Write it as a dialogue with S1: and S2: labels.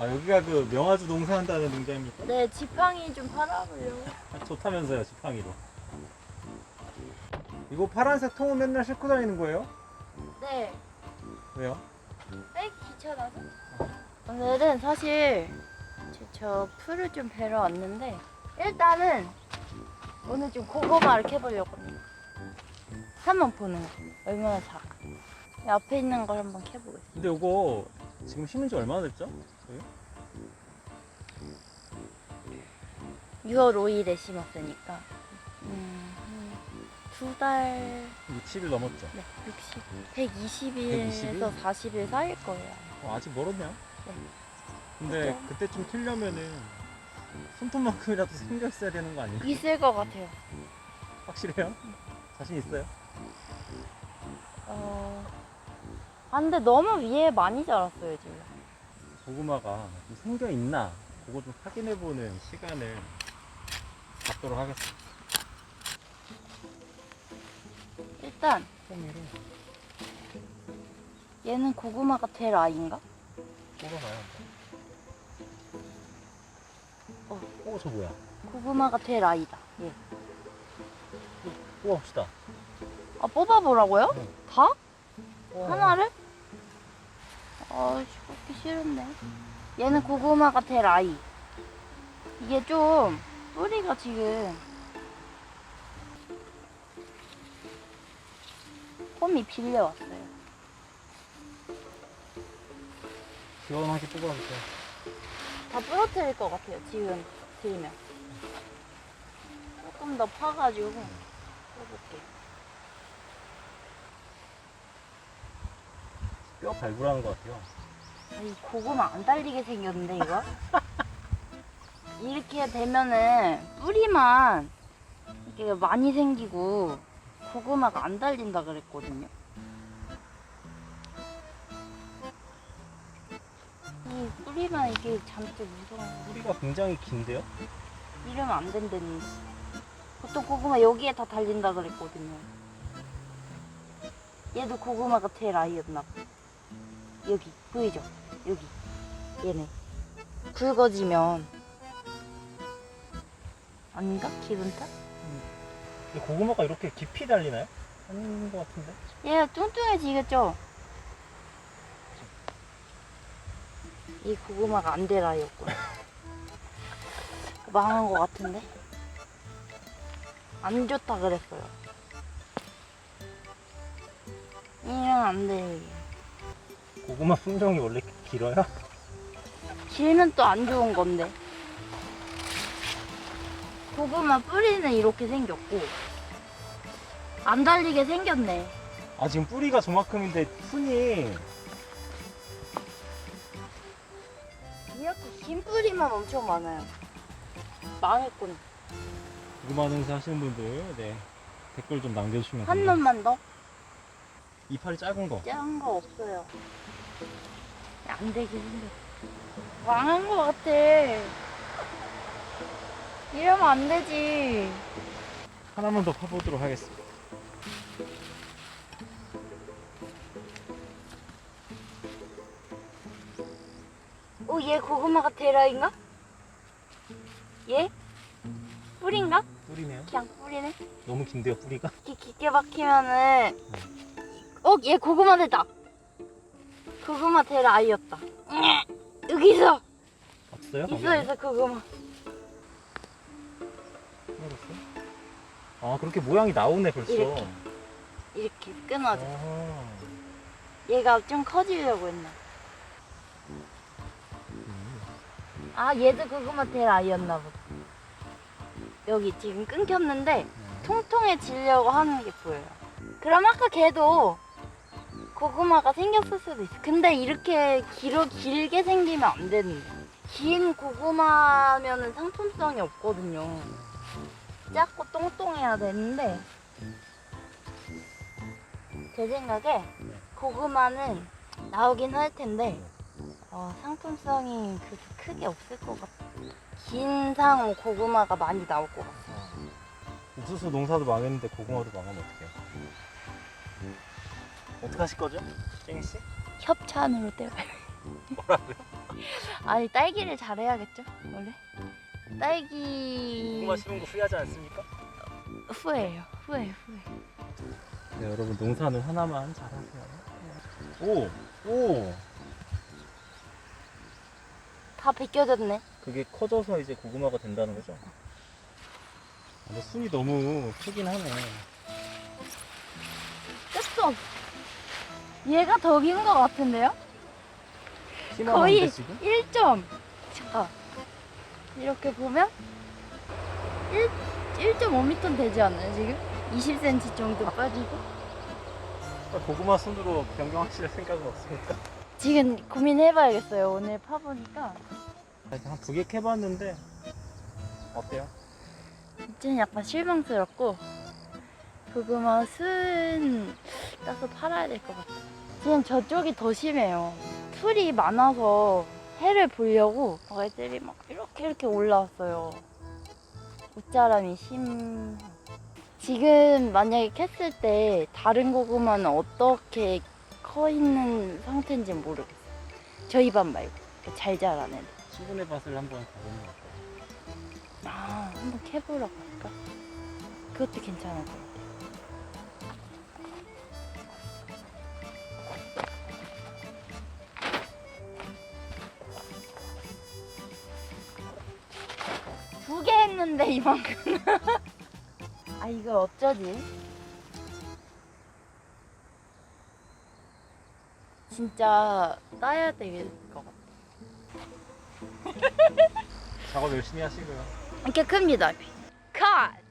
S1: 아 여기가 그 명아주 농사한다는 농장입니까?
S2: 네, 지팡이 좀 팔아보려고.
S1: 아, 좋다면서요 지팡이로. 이거 파란색 통은 맨날 싣고 다니는 거예요?
S2: 네,
S1: 왜요?
S2: 빼기 귀찮아서. 오늘은 사실 저, 저 풀을 좀 베러 왔는데 일단은 오늘 좀 고구마를 캐보려고 합니다. 한번 보는 거 얼마나 작아. 앞에 있는 걸 한번 캐보겠습니다.
S1: 근데 이거 지금 심은 지 얼마나 됐죠? 저희?
S2: 6월 5일에 심었으니까 음, 두 달,
S1: 60일 넘었죠?
S2: 네, 60, 120일에서 40일 사이일 거예요.
S1: 어, 아직 멀었네요.
S2: 네.
S1: 근데
S2: 그죠?
S1: 그때쯤 키려면은 손톱만큼이라도 생겨 있어야 되는 거 아니에요?
S2: 있을 것 같아요.
S1: 확실해요? 자신 있어요?
S2: 어... 아, 근데 너무 위에 많이 자랐어요, 지금.
S1: 고구마가 좀 생겨 있나 그거 좀 확인해 보는 시간을 갖도록 하겠습니다.
S2: 일단 얘는 고구마가 될 아이인가?
S1: 뽑아봐요.
S2: 어.
S1: 어, 저 뭐야?
S2: 고구마가 될 아이다. 얘.
S1: 뽑아봅시다.
S2: 아 뽑아보라고요?
S1: 네.
S2: 다?
S1: 어.
S2: 하나를? 아, 뽑기 싫은데. 얘는 고구마가 될 아이. 이게 좀 뿌리가 지금 홈이 빌려왔어요.
S1: 시원하게 뽑아볼게요.
S2: 다 부러뜨릴 것 같아요. 지금 들면. 조금 더 파가지고 해볼게요.
S1: 뼈 발굴하는 것 같아요.
S2: 이 고구마 안 달리게 생겼는데 이거? 이렇게 되면은 뿌리만 이게 많이 생기고 고구마가 안 달린다 그랬거든요. 이 뿌리만 이게 잔뜩 무서워.
S1: 뿌리가 굉장히 긴데요?
S2: 이러면 안 된다니. 보통 고구마 여기에 다 달린다 그랬거든요. 얘도 고구마가 제일 아이였나 봐. 여기 보이죠? 여기 얘네 굵어지면 아닌가? 기분 탓?
S1: 근데 고구마가 이렇게 깊이 달리나요? 아닌 것 같은데?
S2: 얘가 뚱뚱해지겠죠? 이 고구마가 안될 아이였구나 망한 것 같은데? 안 좋다 그랬어요 이러면 안 돼.
S1: 고구마 품종이 원래 길어요?
S2: 길면 또 안 좋은 건데. 고구마 뿌리는 이렇게 생겼고, 안 달리게 생겼네.
S1: 아 지금 뿌리가 저만큼인데 순이
S2: 이렇게 긴 뿌리만 엄청 많아요. 망했군.
S1: 고구마 농사 하시는 분들 네 댓글 좀 남겨주시면
S2: 한
S1: 됩니다.
S2: 놈만 더?
S1: 이파리 작은 거
S2: 작은 거 없어요. 안 되게 생겼어. 망한 거 같아. 이러면 안 되지.
S1: 하나만 더 파보도록 하겠습니다.
S2: 오, 어, 얘 고구마가 대라인가? 얘? 뿌린가?
S1: 뿌리네요.
S2: 그냥 뿌리네.
S1: 너무 긴데요 뿌리가?
S2: 이렇게 깊게 박히면은 어, 얘 고구마 되다. 고구마 될 아이였다. 여기 있어.
S1: 없어요?
S2: 있어 있어 고구마.
S1: 아 그렇게 모양이 나오네 벌써.
S2: 이렇게. 이렇게 끊어져.
S1: 아,
S2: 얘가 좀 커지려고 했나.
S1: 음.
S2: 아, 얘도 고구마 될 아이였나 보다. 여기 지금 끊겼는데
S1: 음.
S2: 통통해지려고 하는 게 보여요. 그럼 아까 걔도 고구마가 생겼을 수도 있어. 근데 이렇게 길어 길게 생기면 안 되는데. 긴 고구마면은 상품성이 없거든요. 작고 똥똥해야 되는데 제 생각에 고구마는 나오긴 할 텐데 어, 상품성이 그렇게 크게 없을 것 같아. 긴상 고구마가 많이 나올 것 같아.
S1: 옥수수 농사도 망했는데 고구마도 망하면 어떡해 요? 어떡하실 거죠? 쟁이 씨?
S2: 협찬으로 때려.
S1: 뭐라고요?
S2: 아니 딸기를 잘해야겠죠 원래 딸기
S1: 고구마 심은 거 후회하지 않습니까?
S2: 후회해요 후회 후회
S1: 네, 여러분 농사는 하나만 잘하세요. 오, 오.
S2: 다 벗겨졌네
S1: 그게 커져서 이제 고구마가 된다는 거죠? 근데 순이 너무 크긴 하네.
S2: 됐어 얘가 더 긴 것 같은데요? 거의
S1: 한데 지금?
S2: 1점 잠깐 이렇게 보면 1, 1.5m 되지 않나요 지금? 20cm 정도 빠지고
S1: 고구마 순으로 변경하실 생각은 없습니까?
S2: 지금 고민해봐야겠어요 오늘 파보니까
S1: 한 두 개 캐봤는데 어때요?
S2: 이제는 약간 실망스럽고 고구마 순 따서 팔아야 될 것 같아요 지금 저쪽이 더 심해요 풀이 많아서 해를 보려고 애들이 막 이렇게 이렇게 올라왔어요 옷자람이 심 지금 만약에 캤을 때 다른 고구마는 어떻게 커 있는 상태인지 모르겠어요 저희 반 말고 잘 자라는 애들
S1: 수분의 밭을 한번 가보는 거 어때요?
S2: 아, 한번 캐보러 갈까? 그것도 괜찮을 것 같아. 두 개 했는데 이만큼. 아 이걸 어쩌지? 진짜 따야 될 것 같아.
S1: 작업 열심히 하시고요.
S2: 이렇게 큽니다. 컷!